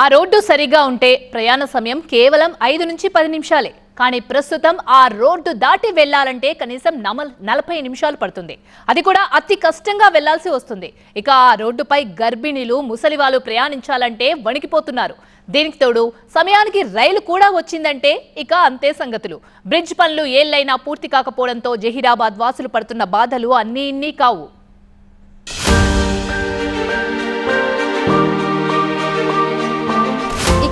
ఆ రోడ్డు సరిగా ఉంటే ప్రయాణ సమయం కేవలం ఐదు నుంచి పది నిమిషాలే. కానీ ప్రస్తుతం ఆ రోడ్డు దాటి వెళ్ళాలంటే కనీసం నమల్ నలభై నిమిషాలు పడుతుంది. అది కూడా అతి కష్టంగా వెళ్ళాల్సి వస్తుంది. ఇక ఆ రోడ్డుపై గర్భిణీలు ముసలివాళ్ళు ప్రయాణించాలంటే వణికిపోతున్నారు. దీనికి తోడు సమయానికి రైలు కూడా వచ్చిందంటే ఇక అంతే సంగతులు. బ్రిడ్జ్ పనులు ఏళ్ళైనా పూర్తి కాకపోవడంతో జహీరాబాద్ వాసులు పడుతున్న బాధలు అన్నీ ఇన్నీ కావు.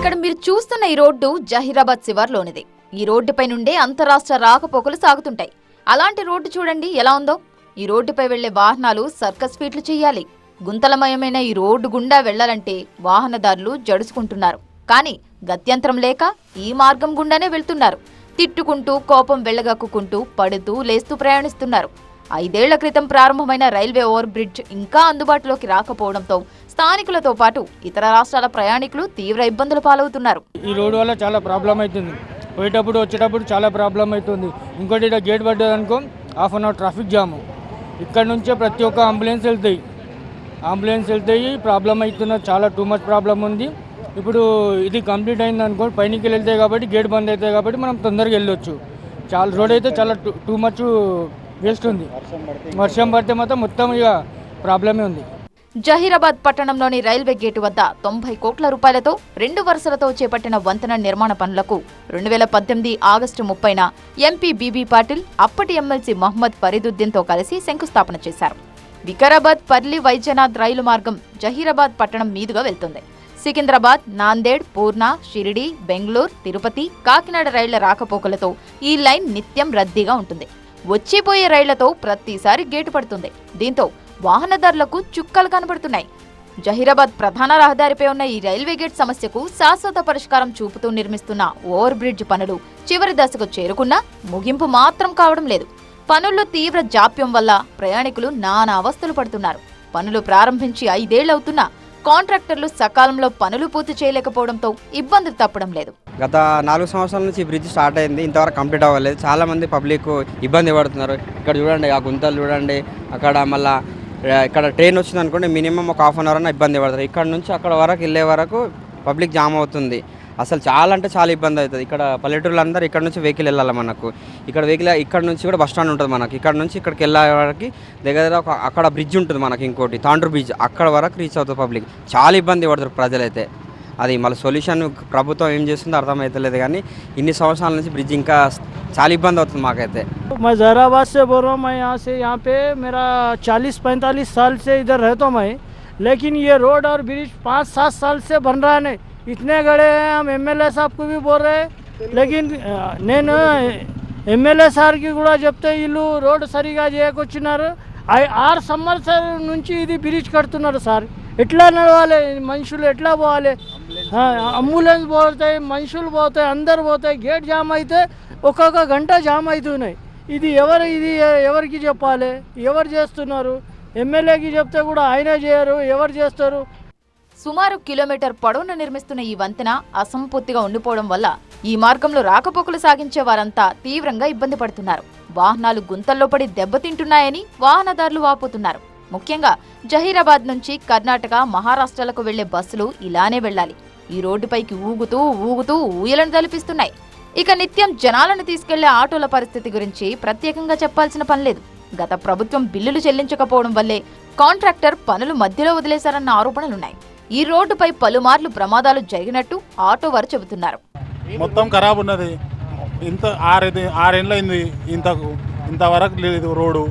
ఇక్కడ మీరు చూస్తున్న ఈ రోడ్డు జహీరాబాద్ శివార్లోనిది. ఈ రోడ్డుపై నుండే అంతరాష్ట్ర రాకపోకలు సాగుతుంటాయి. అలాంటి రోడ్డు చూడండి ఎలా ఉందో. ఈ రోడ్డుపై వెళ్ళే వాహనాలు సర్కస్ ఫీట్లు చేయాలి. గుంతలమయమైన ఈ రోడ్డు గుండా వెళ్ళాలంటే వాహనదారులు జడుచుకుంటున్నారు. కానీ గత్యంతరం లేక ఈ మార్గం గుండానే వెళ్తున్నారు. తిట్టుకుంటూ కోపం వెళ్ళగక్కుకుంటూ పడుతూ లేస్తూ ప్రయాణిస్తున్నారు. ఐదేళ్ళ క్రితం ప్రారంభమైన రైల్వే ఓవర్ బ్రిడ్జ్ ఇంకా అందుబాటులోకి రాకపోవడంతో స్థానికులతో పాటు ఇతర రాష్ట్రాల ప్రయాణికులు తీవ్ర ఇబ్బందులు పాలవుతున్నారు. ఈ రోడ్డు వల్ల చాలా ప్రాబ్లం అవుతుంది పోయేటప్పుడు వచ్చేటప్పుడు చాలా ప్రాబ్లం అవుతుంది ఇంకోటి ఇక్కడ గేట్ పడ్డది అనుకో half an hour traffic jam. ఇక్కడ నుంచే ప్రతి ఒక్క అంబులెన్స్ వెళ్తాయి. అంబులెన్స్ వెళ్తాయి ప్రాబ్లం అవుతున్న చాలా టూ మచ్ ప్రాబ్లం ఉంది. ఇప్పుడు ఇది కంప్లీట్ అయింది అనుకో పైనకి వెళ్తాయి కాబట్టి గేట్ బంద్ అవుతాయి కాబట్టి మనం తొందరగా వెళ్ళొచ్చు. చాలా రోడ్ అయితే చాలా టూ టూ మచ్ వేస్ట్ ఉంది వర్షం పడితే మాత్రం మొత్తం ఇక ప్రాబ్లమే ఉంది. జహీరాబాద్ పట్టణంలోని రైల్వే గేటు వద్ద తొంభై కోట్ల రూపాయలతో రెండు వరుసలతో చేపట్టిన వంతెన నిర్మాణ పనులకు రెండు వేల పద్దెనిమిది ఆగస్టు ముప్పైన ఎంపీ బీబీ పాటిల్ అప్పటి ఎమ్మెల్సీ మహ్మద్ ఫరీదుద్దీన్తో కలిసి శంకుస్థాపన చేశారు. వికారాబాద్ పర్లి వైద్యనాథ్ రైలు మార్గం జహీరాబాద్ పట్టణం మీదుగా వెళ్తుంది. సికింద్రాబాద్ నాందేడ్ పూర్ణ షిరిడి బెంగళూరు తిరుపతి కాకినాడ రైళ్ళ రాకపోకలతో ఈ లైన్ నిత్యం రద్దీగా ఉంటుంది. వచ్చిపోయే రైళ్ళతో ప్రతిసారి గేటు పడుతుంది. దీంతో వాహనదారులకు చుక్కలు కనబడుతున్నాయి. జహీరాబాద్ ప్రధాన రహదారిపై ఉన్న ఈ రైల్వే గేట్ సమస్యకు శాశ్వత పరిష్కారం చూపుతూ నిర్మిస్తున్న ఓవర్ బ్రిడ్జ్ పనులు చివరి దశకు చేరుకున్నా ముగింపు మాత్రం కావడం లేదు. పనుల్లో తీవ్ర జాప్యం వల్ల ప్రయాణికులు నానా అవస్థలు పడుతున్నారు. పనులు ప్రారంభించి ఐదేళ్ళవుతున్నా కాంట్రాక్టర్లు సకాలంలో పనులు పూర్తి చేయలేకపోవడంతో ఇబ్బందులు తప్పడం లేదు. గత నాలుగు సంవత్సరాల నుంచి ఈ బ్రిడ్జ్ స్టార్ట్ అయింది. ఇంతవరకు కంప్లీట్ అవ్వలేదు. చాలా మంది పబ్లిక్ ఇబ్బంది పడుతున్నారు. ఇక్కడ చూడండి ఆ గుంతలు చూడండి. అక్కడ మళ్ళీ ఇక్కడ ట్రైన్ వచ్చింది అనుకోండి మినిమం ఒక హాఫ్ అన్ అవర్ అన్న ఇబ్బంది పడుతుంది ఇక్కడ నుంచి అక్కడ వరకు వెళ్ళే వరకు పబ్లిక్ జామ్ అవుతుంది. అసలు చాలా అంటే చాలా ఇబ్బంది అవుతుంది ఇక్కడ పల్లెటూరులు అందరూ ఇక్కడ నుంచి వెహికల్ వెళ్ళాలి మనకు ఇక్కడ వెహికల్ ఇక్కడ నుంచి కూడా బస్ స్టాండ్ ఉంటుంది మనకి ఇక్కడ నుంచి ఇక్కడికి వెళ్ళే వరకు దగ్గర దగ్గర ఒక అక్కడ బ్రిడ్జ్ ఉంటుంది మనకి ఇంకోటి తాండ్రు బ్రిడ్జ్ అక్కడ వరకు రీచ్ అవుతుంది పబ్లిక్ చాలా ఇబ్బంది పడతారు ప్రజలైతే అది మళ్ళీ సొల్యూషన్ ప్రభుత్వం ఏం చేస్తుందో అర్థమవుతలేదు కానీ ఇన్ని సంవత్సరాల నుంచి బ్రిడ్జ్ ఇంకా చాలా ఇబ్బంది అవుతుంది మాకైతే मैं जहराबाद से बोल रहा हूँ मैं यहाँ से यहाँ पे मेरा 40-45 साल से इधर रहता हूँ मैं लेकिन ये रोड और ब्रिज पाँच सात साल से बन रहा है नहीं इतने गड़े हैं हम एमएलए साहब को भी बोल रहे हैं लेकिन आ, నేను ఎమ్మెల్యే సార్కి కూడా చెప్తే వీళ్ళు రోడ్ సరిగా చేయకొచ్చినారు ఐ- ఆరు సంవత్సరాల నుంచి ఇది బ్రిడ్జ్ కడుతున్నారు సార్ ఎట్లా నడవాలి మనుషులు ఎట్లా పోవాలి ఆ, అంబులెన్స్ పోతాయి మనుషులు పోతాయి అందరు పోతాయి గేట్ జామ్ అయితే ఒక్కొక్క గంట జామ్ అవుతున్నాయి ఇది ఎవరు ఇది ఎవరికి చెప్పాలి ఎవరు చేస్తున్నారు ఎమ్మెల్యేకి చెప్తే కూడా ఆయనే చేయరు ఎవరు చేస్తారు సుమారు కిలోమీటర్ పొడవున నిర్మిస్తున్న ఈ వంతెన అసంపూర్తిగా ఉండిపోవడం వల్ల ఈ మార్గంలో రాకపోకలు సాగించే వారంతా తీవ్రంగా ఇబ్బంది పడుతున్నారు. వాహనాలు గుంతల్లో పడి దెబ్బతింటున్నాయని వాహనదారులు వాపోతున్నారు. ముఖ్యంగా జహీరాబాద్ నుంచి కర్ణాటక మహారాష్ట్రలకు వెళ్ళే బస్సులు ఇలానే వెళ్ళాలి. ఈ రోడ్డుపైకి ఊగుతూ ఊగుతూ ఊయలను తలిపిస్తున్నాయి. ఇక నిత్యం జనాలను తీసుకెళ్ళే ఆటోల పరిస్థితి గురించి ప్రత్యేకంగా చెప్పాల్సిన పనిలేదు గత ప్రభుత్వం బిల్లులు చెల్లించకపోవడం వల్లే కాంట్రాక్టర్ పనులు మధ్యలో వదిలేశారన్న ఆరోపణలున్నాయి. ఈ రోడ్డుపై పలుమార్లు ప్రమాదాలు జరిగినట్టు ఆటో వారు చెబుతున్నారు. మొత్తం ఖరాబ్ ఉన్నది. ఇంత ఆరేది ఆరేళ్ళైంది ఇంతకు. ఇంతవరకు లేదు రోడ్డు.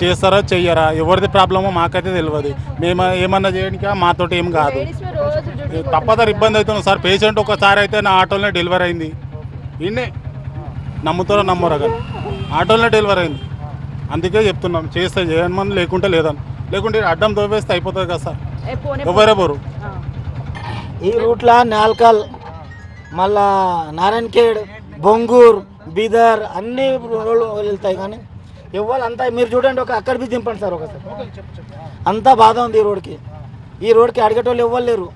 చేస్తారా చెయ్యరా? ఎవరిది ప్రాబ్లమో మాకైతే తెలియదు మేము ఏమన్నా చేయడానికి మాతోటి ఏం కాదు. తప్పదారు ఇబ్బంది అవుతుంది సార్. పేషెంట్ ఒకసారి అయితే నా ఆటోలోనే డెలివరీ అయింది. ఇన్నే నమ్ముతారో నమ్మరా కానీ ఆటోలోనే డెలివరీ అయింది. అందుకే చెప్తున్నాం చేస్తే చేయమని లేకుంటే లేదని. లేకుంటే అడ్డం దోవేస్తే అయిపోతుంది కదా సార్. ఎవరే పోరు. ఈ రూట్లో నాల్కల్ మళ్ళా నారాయణఖేడ్ బొంగూర్ బీదర్ అన్ని రోడ్లు వెళ్తాయి కానీ ఎవరు అంతా మీరు చూడండి ఒక అక్కడ బి దింపండి సార్ ఒకసారి. అంతా బాధ ఉంది ఈ రోడ్కి. ఈ రోడ్కి అడిగేటోళ్ళు ఎవ్వరు లేరు.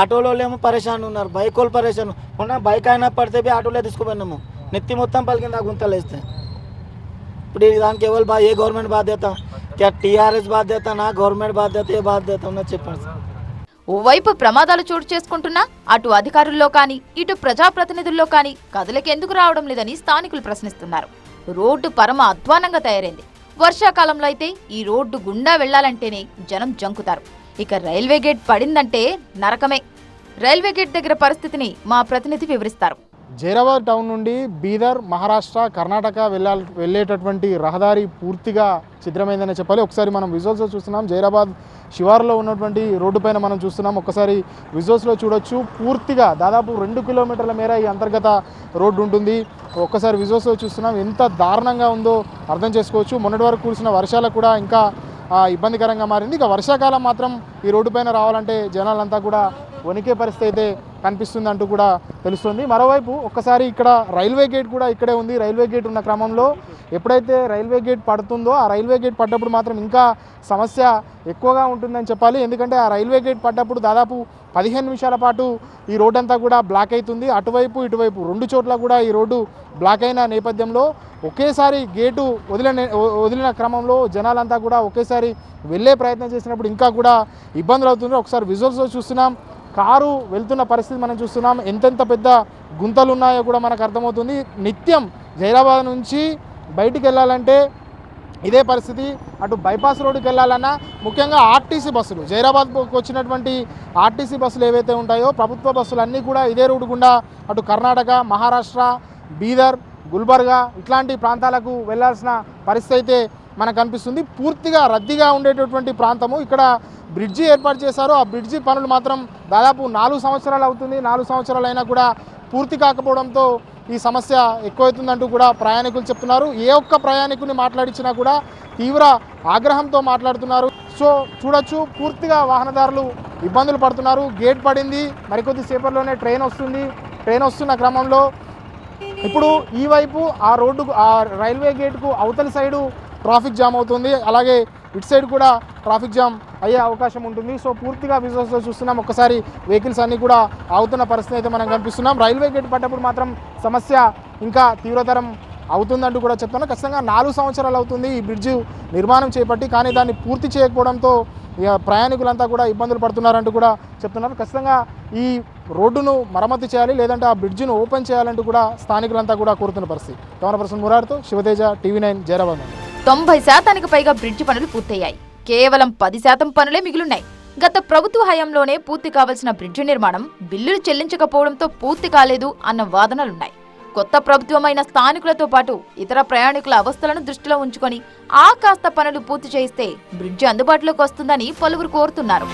ఆటోలో వాళ్ళేమో పరేషాన్ ఉన్నారు బైక్ వాళ్ళు పరేషాన్ ఉన్న బైక్ అయినా పడితే బి ఆటోలో తీసుకుపోయినాము. నెత్తి మొత్తం పలికింది ఆ గుంతలు వేస్తే. ఇప్పుడు ఈ దానికి ఎవరు బా ఏ గవర్నమెంట్ బాధ్యత? క్యా టీఆర్ఎస్ బాధ్యత నా గవర్నమెంట్ బాధ్యత ఏ బాధ్యత ఉన్నా చెప్పండి సార్ ఓవైపు ప్రమాదాలు చోటు చేసుకుంటున్నా అటు అధికారుల్లో కానీ ఇటు ప్రజాప్రతినిధుల్లో కానీ కదలకెందుకు రావడం లేదని స్థానికులు ప్రశ్నిస్తున్నారు. రోడ్డు పరమ అధ్వానంగా తయారైంది. వర్షాకాలంలో అయితే ఈ రోడ్డు గుండా వెళ్ళాలంటేనే జనం జంకుతారు. ఇక రైల్వే గేట్ పడిందంటే నరకమే. రైల్వే గేట్ దగ్గర పరిస్థితిని మా ప్రతినిధి వివరిస్తారు. జైరాబాద్ టౌన్ నుండి బీదర్ మహారాష్ట్ర కర్ణాటక వెళ్ళాలి వెళ్ళేటటువంటి రహదారి పూర్తిగా ఛిద్రమైందనే చెప్పాలి. ఒకసారి మనం విజువల్స్లో చూస్తున్నాం. జైరాబాద్ శివారులో ఉన్నటువంటి రోడ్డు పైన మనం చూస్తున్నాం. ఒకసారి విజువల్స్లో చూడొచ్చు. పూర్తిగా దాదాపు రెండు కిలోమీటర్ల మేర ఈ అంతర్గత రోడ్డు ఉంటుంది. ఒక్కసారి విజువల్స్లో చూస్తున్నాం. ఎంత దారుణంగా ఉందో అర్థం చేసుకోవచ్చు. మొన్నటి వరకు కురిసిన వర్షాలకు కూడా ఇంకా ఇబ్బందికరంగా మారింది. ఇక వర్షాకాలం మాత్రం ఈ రోడ్డు పైన రావాలంటే జనాలంతా కూడా వణికే పరిస్థితి అయితే కనిపిస్తుంది అంటూ కూడా తెలుస్తుంది. మరోవైపు ఒక్కసారి ఇక్కడ రైల్వే గేట్ కూడా ఇక్కడే ఉంది. రైల్వే గేట్ ఉన్న క్రమంలో ఎప్పుడైతే రైల్వే గేట్ పడుతుందో ఆ రైల్వే గేట్ పడ్డప్పుడు మాత్రం ఇంకా సమస్య ఎక్కువగా ఉంటుందని చెప్పాలి. ఎందుకంటే ఆ రైల్వే గేట్ పడ్డప్పుడు దాదాపు పదిహేను నిమిషాల పాటు ఈ రోడ్ అంతా కూడా బ్లాక్ అవుతుంది. అటువైపు ఇటువైపు రెండు చోట్ల కూడా ఈ రోడ్డు బ్లాక్ అయిన నేపథ్యంలో ఒకేసారి గేటు వదిలిన వదిలిన క్రమంలో జనాలంతా కూడా ఒకేసారి వెళ్ళే ప్రయత్నం చేసినప్పుడు ఇంకా కూడా ఇబ్బందులు అవుతుంది ఒకసారి విజువల్స్లో చూస్తున్నాం. కారు వెళ్తున్న పరిస్థితి మనం చూస్తున్నాం. ఎంతెంత పెద్ద గుంతలు ఉన్నాయో కూడా మనకు అర్థమవుతుంది. నిత్యం జైరాబాద్ నుంచి బయటికి వెళ్ళాలంటే ఇదే పరిస్థితి. అటు బైపాస్ రోడ్డుకి వెళ్ళాలన్నా ముఖ్యంగా ఆర్టీసీ బస్సులు జైరాబాద్కు వచ్చినటువంటి ఆర్టీసీ బస్సులు ఏవైతే ఉంటాయో ప్రభుత్వ బస్సులు అన్నీ కూడా ఇదే రోడ్డు గుండా అటు కర్ణాటక మహారాష్ట్ర బీదర్ గుల్బర్గా ఇట్లాంటి ప్రాంతాలకు వెళ్ళాల్సిన పరిస్థితి అయితే మనకు కనిపిస్తుంది. పూర్తిగా రద్దీగా ఉండేటటువంటి ప్రాంతము. ఇక్కడ బ్రిడ్జి ఏర్పాటు చేశారు. ఆ బ్రిడ్జి పనులు మాత్రం దాదాపు నాలుగు సంవత్సరాలు అవుతుంది. నాలుగు సంవత్సరాలు అయినా కూడా పూర్తి కాకపోవడంతో ఈ సమస్య ఎక్కువవుతుందంటూ కూడా ప్రయాణికులు చెప్తున్నారు. ఏ ఒక్క ప్రయాణికుని మాట్లాడించినా కూడా తీవ్ర ఆగ్రహంతో మాట్లాడుతున్నారు. సో చూడొచ్చు పూర్తిగా వాహనదారులు ఇబ్బందులు పడుతున్నారు. గేట్ పడింది మరికొద్ది సేపట్లోనే ట్రైన్ వస్తుంది. ట్రైన్ వస్తున్న క్రమంలో ఇప్పుడు ఈ వైపు ఆ రోడ్డుకు ఆ రైల్వే గేట్కు అవతలి సైడు ట్రాఫిక్ జామ్ అవుతుంది. అలాగే ఇటు సైడ్ కూడా ట్రాఫిక్ జామ్ అయ్యే అవకాశం ఉంటుంది. సో పూర్తిగా విజువల్స్లో చూస్తున్నాం. ఒక్కసారి వెహికల్స్ అన్నీ కూడా ఆగుతున్న పరిస్థితి అయితే మనం కనిపిస్తున్నాం. రైల్వే గేట్ పడ్డప్పుడు మాత్రం సమస్య ఇంకా తీవ్రతరం అవుతుందంటూ కూడా చెప్తాను ఖచ్చితంగా నాలుగు సంవత్సరాలు అవుతుంది ఈ బ్రిడ్జ్ నిర్మాణం చేపట్టి కానీ దాన్ని పూర్తి చేయకపోవడంతో ప్రయాణికులంతా కూడా ఇబ్బందులు పడుతున్నారంటూ కూడా చెప్తున్నారు. ఖచ్చితంగా ఈ రోడ్డును మరమ్మతు చేయాలి లేదంటే ఆ బ్రిడ్జిను ఓపెన్ చేయాలంటూ కూడా స్థానికులంతా కూడా కోరుతున్న పరిస్థితి. కెమెరా పర్సన్ మురారితో శివతేజ టీవీ నైన్ జైరాబాద్ తొంభై శాతానికి పైగా బ్రిడ్జి పనులు పూర్తయ్యాయి. కేవలం పది శాతం పనులే మిగిలున్నాయి. గత ప్రభుత్వ హయాంలోనే పూర్తి కావాల్సిన బ్రిడ్జి నిర్మాణం బిల్లులు చెల్లించకపోవడంతో పూర్తి కాలేదు అన్న వాదనలున్నాయి. కొత్త ప్రభుత్వమైన స్థానికులతో పాటు ఇతర ప్రయాణికుల అవస్థలను దృష్టిలో ఉంచుకొని ఆ కాస్త పనులు పూర్తి చేయిస్తే బ్రిడ్జి అందుబాటులోకి వస్తుందని పలువురు కోరుతున్నారు.